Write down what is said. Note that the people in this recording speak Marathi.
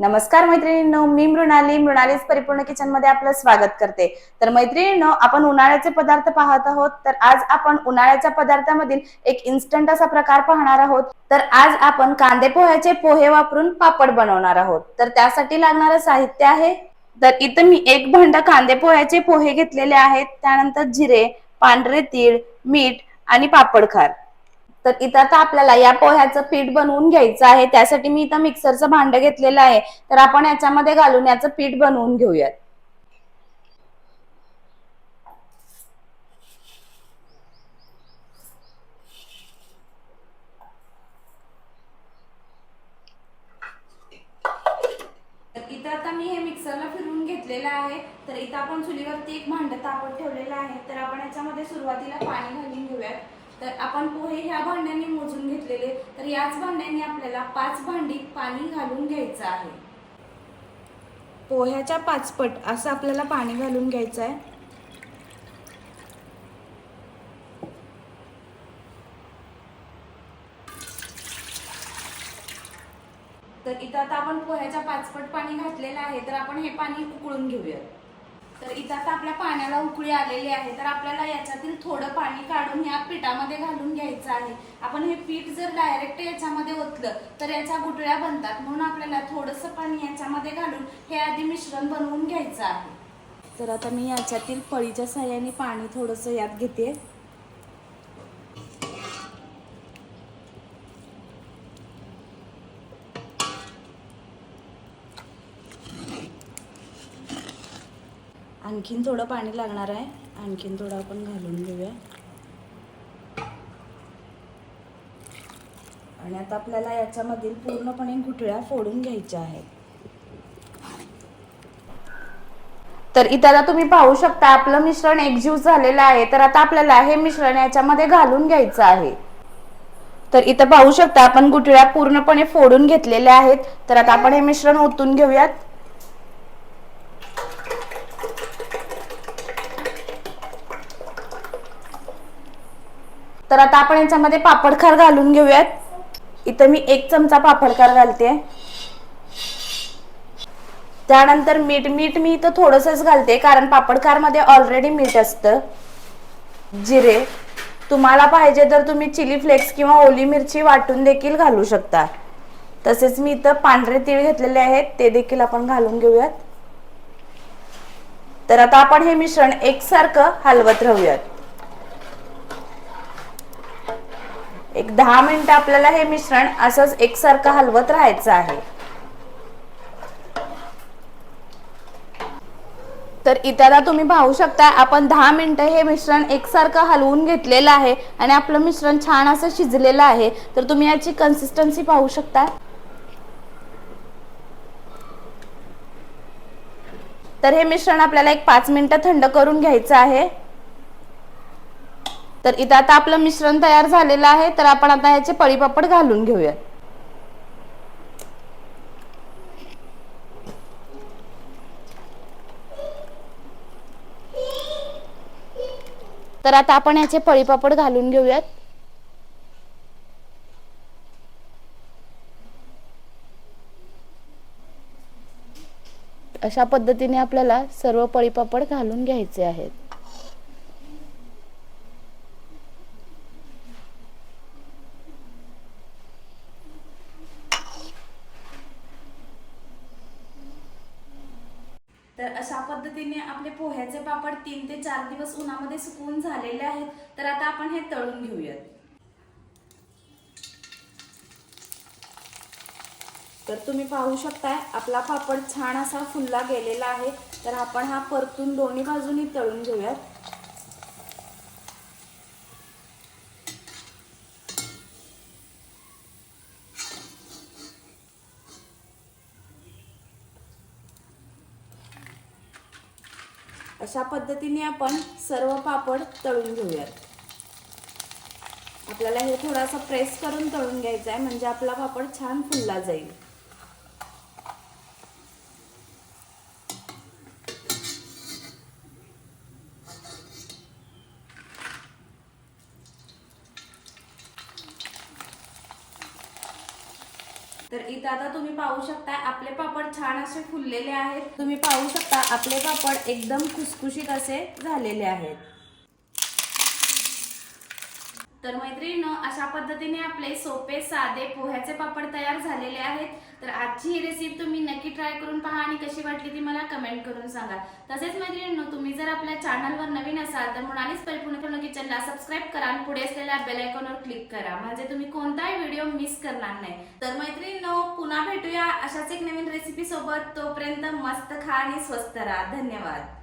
नमस्कार मैत्रिणींनो मी मृणाली. मृणालीच परिपूर्ण किचनमध्ये आपलं स्वागत करते. तर मैत्रिणींनो आपण उन्हाळ्याचे पदार्थ पाहत आहोत. तर आज आपण उन्हाळ्याच्या पदार्थामधील एक इन्स्टंट असा प्रकार पाहणार आहोत. तर आज आपण कांदे पोह्याचे पोहे वापरून पापड बनवणार आहोत. तर त्यासाठी लागणारं साहित्य आहे. तर इथं मी एक भांड कांदे पोह्याचे पोहे घेतलेले आहेत. त्यानंतर जिरे पांढरे तीळ मीठ आणि पापड खार तर इथं आता आपल्याला या पोह्याचं पीठ बनवून घ्यायचं आहे. त्यासाठी मी इथं मिक्सरचं भांड घेतलेलं आहे. तर आपण याच्यामध्ये घालून याचं पीठ बनवून घेऊयात. तर इथं आता मी हे मिक्सरला फिरवून घेतलेलं आहे. तर इथं आपण चुलीवरती एक भांड तापत ठेवलेलं आहे. तर आपण याच्यामध्ये सुरुवातीला पाणी घालून घेऊयात. तर आपण पोहे ह्या भांड्यांनी मोजून घेतलेले तर याच भांड्यांनी आपल्याला पाच भांडी पाणी घालून घ्यायचं आहे. पोह्याच्या पाचपट असं आपल्याला पाणी घालून घ्यायचं आहे. तर इथं आता आपण पोह्याच्या पाचपट पाणी घातलेलं आहे तर आपण हे पाणी उकळून घेऊयात. तर इथं आता आपल्या पाण्याला उकळी आलेली आहे. तर आपल्याला याच्यातील थोडं पाणी काढून ह्या पिठामध्ये घालून घ्यायचं आहे. आपण हे पीठ जर डायरेक्ट याच्यामध्ये ओतलं तर याच्या गुटळ्या बनतात. म्हणून आपल्याला थोडंसं पाणी याच्यामध्ये घालून हे आधी मिश्रण बनवून घ्यायचं आहे. तर आता मी याच्यातील पळीच्या साह्याने पाणी थोडंसं यात घेते. आणखीन थोडं पाणी लागणार आहे. आणखीन थोडं आपण घालून घेऊया. आणि आता आपल्याला याच्यामधील पूर्णपणे गुठळ्या फोडून घ्यायच्या आहेत. तर इथं आता तुम्ही पाहू शकता आपलं मिश्रण एकजीव झालेलं आहे. तर आता आपल्याला हे मिश्रण याच्यामध्ये घालून घ्यायचं आहे. तर इथं पाहू शकता आपण गुठळ्या पूर्णपणे फोडून घेतलेल्या आहेत. तर आता आपण हे मिश्रण ओतून घेऊयात. तर आता आपण याच्यामध्ये पापडखार घालून घेऊयात. इथं मी एक चमचा पापडखार घालते. त्यानंतर मीठ मीठ मी इथं थोडंसंच घालते कारण पापडखारमध्ये ऑलरेडी मीठ असतं. जिरे तुम्हाला पाहिजे तर तुम्ही चिली फ्लेक्स किंवा ओली मिरची वाटून देखील घालू शकता. तसेच मी इथं पांढरे तीळ घेतलेले आहेत ते देखील आपण घालून घेऊयात. तर आता आपण हे मिश्रण एकसारखं हलवत राहूयात. एक दहा मिनिटं आपल्याला हे मिश्रण असंच एकसारखं हलवत राहायचं आहे. तर इथे आता तुम्ही पाहू शकता आपण दहा मिनटं हे मिश्रण एकसारखं हलवून घेतलेलं आहे आणि आपलं मिश्रण छान असं शिजलेलं आहे. तर तुम्ही याची कन्सिस्टन्सी पाहू शकता. तर हे मिश्रण आपल्याला एक पाच मिनटं थंड करून घ्यायचं आहे. तर इथं आता आपलं मिश्रण तयार झालेलं आहे तर आपण आता ह्याचे पळीपापड घालून घेऊया तर आता आपण याचे पळीपापड घालून घेऊयात. अशा पद्धतीने आपल्याला सर्व पळीपापड घालून घ्यायचे आहेत. तर अशा पद्धतीने आपले पोह्याचे पापड तीन ते चार दिवस उन्हामध्ये सुकवून झालेले आहेत. तर आता आपण हे तळून घेऊयात. तर तुम्ही पाहू शकताय आपला पापड छान असा फुलला गेलेला आहे. तर आपण हा परतून दोन्ही बाजूनी तळून घेऊयात. अशा पद्धतीने आपण सर्व पापड तळून घेऊयात. आपल्याला हे थोडासा प्रेस करून तळून घ्यायचं आहे म्हणजे आपला पापड छान फुलला जाईल. तर इथं आता तुम्ही पाहू शकता आपले पापड छान असे फुललेले आहेत. तुम्ही पाहू शकता आपले पापड एकदम खुसखुशीत असे झालेले आहेत. तर मैत्रिणींनो अशा पद्धतीने आपले सोपे साधे पोह्याचे पापड तयार झालेले आहेत. तर आजची ही रेसिपी तुम्ही नक्की ट्राय करून पहा आणि कशी वाटली ती मला कमेंट करून सांगा. तसेच मैत्रिणींनो तुम्ही जर आपल्या चॅनलवर नवीन असाल तर म्हणालीच परिपूर्ण किचनला सबस्क्राईब करा आणि पुढे असलेल्या बेल आयकॉनवर क्लिक करा. म्हणजे तुम्ही कोणताही व्हिडिओ मिस करणार नाही. तर मैत्रिणींनो पुन्हा भेटूया अशाच एक नवीन रेसिपी सोबत. तोपर्यंत मस्त खा आणि स्वस्त राहा. धन्यवाद.